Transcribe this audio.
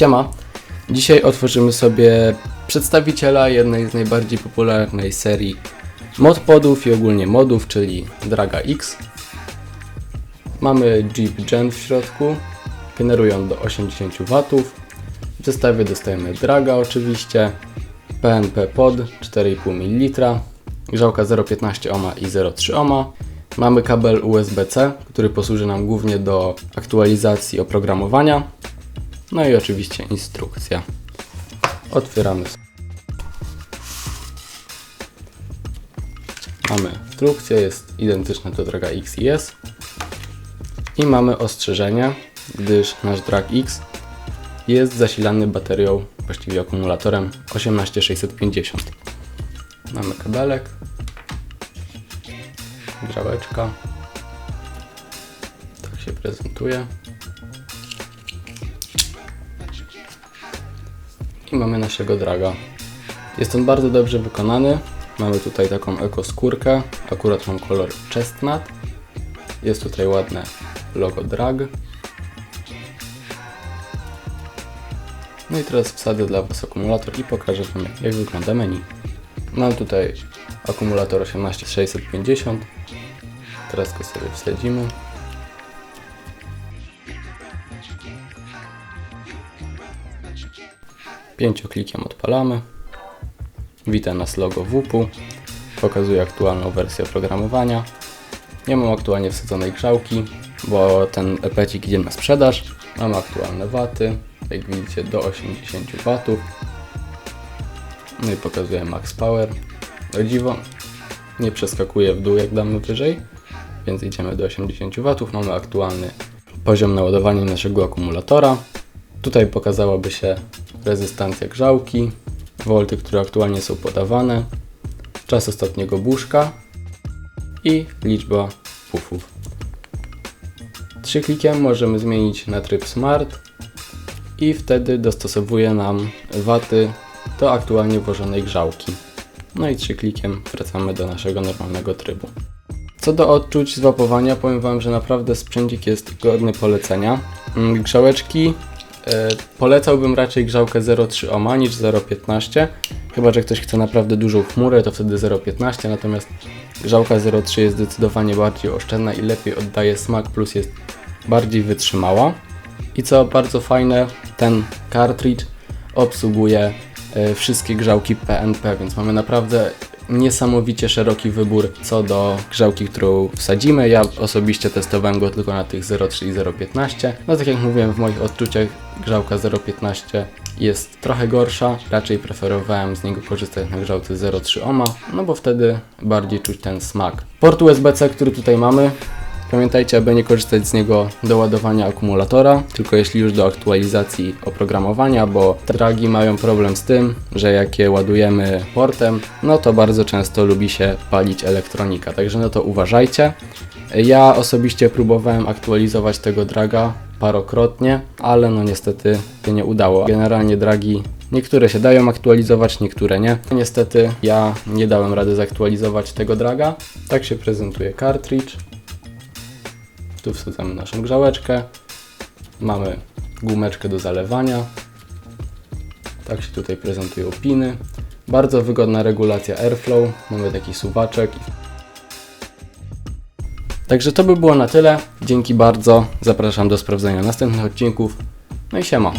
Siema. Dzisiaj otworzymy sobie przedstawiciela jednej z najbardziej popularnej serii modpodów i ogólnie modów, czyli Draga X. Mamy Jeep Gen w środku, generują do 80 W. W zestawie dostajemy Draga oczywiście, PNP pod 4,5 ml, grzałka 0,15 ohma i 0,3 ohma. Mamy kabel USB-C, który posłuży nam głównie do aktualizacji oprogramowania. No i oczywiście instrukcja. Otwieramy. Mamy instrukcję, jest identyczna do Draga X i S. I mamy ostrzeżenie, gdyż nasz Drag X jest zasilany baterią, właściwie akumulatorem 18650. Mamy kabelek, grzałeczka. Tak się prezentuje. I mamy naszego draga. Jest on bardzo dobrze wykonany. Mamy tutaj taką ekoskórkę. Akurat mam kolor chestnut. Jest tutaj ładne logo drag. No i teraz wsadzę dla Was akumulator i pokażę Wam jak, wygląda menu. Mam tutaj akumulator 18650. Teraz go sobie wsadzimy. Pięcioklikiem odpalamy. Wita nas logo WP-u. Pokazuje aktualną wersję oprogramowania. Nie mam aktualnie wsadzonej grzałki, bo ten epecik idzie na sprzedaż. Mamy aktualne waty, jak widzicie do 80 W. No i pokazuje max power. O dziwo, nie przeskakuje w dół jak damy wyżej, więc idziemy do 80 W. Mamy aktualny poziom naładowania naszego akumulatora. Tutaj pokazałaby się rezystancja grzałki, wolty, które aktualnie są podawane, czas ostatniego buszka i liczba pufów. Trzy klikiem możemy zmienić na tryb Smart i wtedy dostosowuje nam waty do aktualnie włożonej grzałki. No i trzy klikiem wracamy do naszego normalnego trybu. Co do odczuć zwapowania, powiem Wam, że naprawdę sprzęcik jest godny polecenia. Mm, Grzałeczki polecałbym raczej grzałkę 0,3 ohma niż 0,15. Chyba, że ktoś chce naprawdę dużą chmurę, to wtedy 0,15, natomiast grzałka 0,3 jest zdecydowanie bardziej oszczędna i lepiej oddaje smak, plus jest bardziej wytrzymała. I co bardzo fajne, ten cartridge obsługuje e, wszystkie grzałki PNP, więc mamy naprawdę niesamowicie szeroki wybór co do grzałki, którą wsadzimy. Ja osobiście testowałem go tylko na tych 0,3 i 0,15. No tak jak mówiłem, w moich odczuciach grzałka 0,15 jest trochę gorsza. Raczej preferowałem z niego korzystać na grzałce 0,3 ohma, no bo wtedy bardziej czuć ten smak. Port USB-C, który tutaj mamy, Pamiętajcie, aby nie korzystać z niego do ładowania akumulatora, tylko jeśli już do aktualizacji oprogramowania, bo dragi mają problem z tym, że jak je ładujemy portem, no to bardzo często lubi się palić elektronika, także no to uważajcie. Ja osobiście próbowałem aktualizować tego draga parokrotnie, ale no niestety się nie udało. Generalnie dragi Niektóre się dają aktualizować, niektóre nie. Niestety ja nie dałem rady zaktualizować tego draga. Tak się prezentuje cartridge. Tu wsadzamy naszą grzałeczkę. Mamy gumeczkę do zalewania. Tak się tutaj prezentują piny. Bardzo wygodna regulacja airflow. Mamy taki suwaczek. Także to by było na tyle. Dzięki bardzo. Zapraszam do sprawdzenia następnych odcinków. No i siema.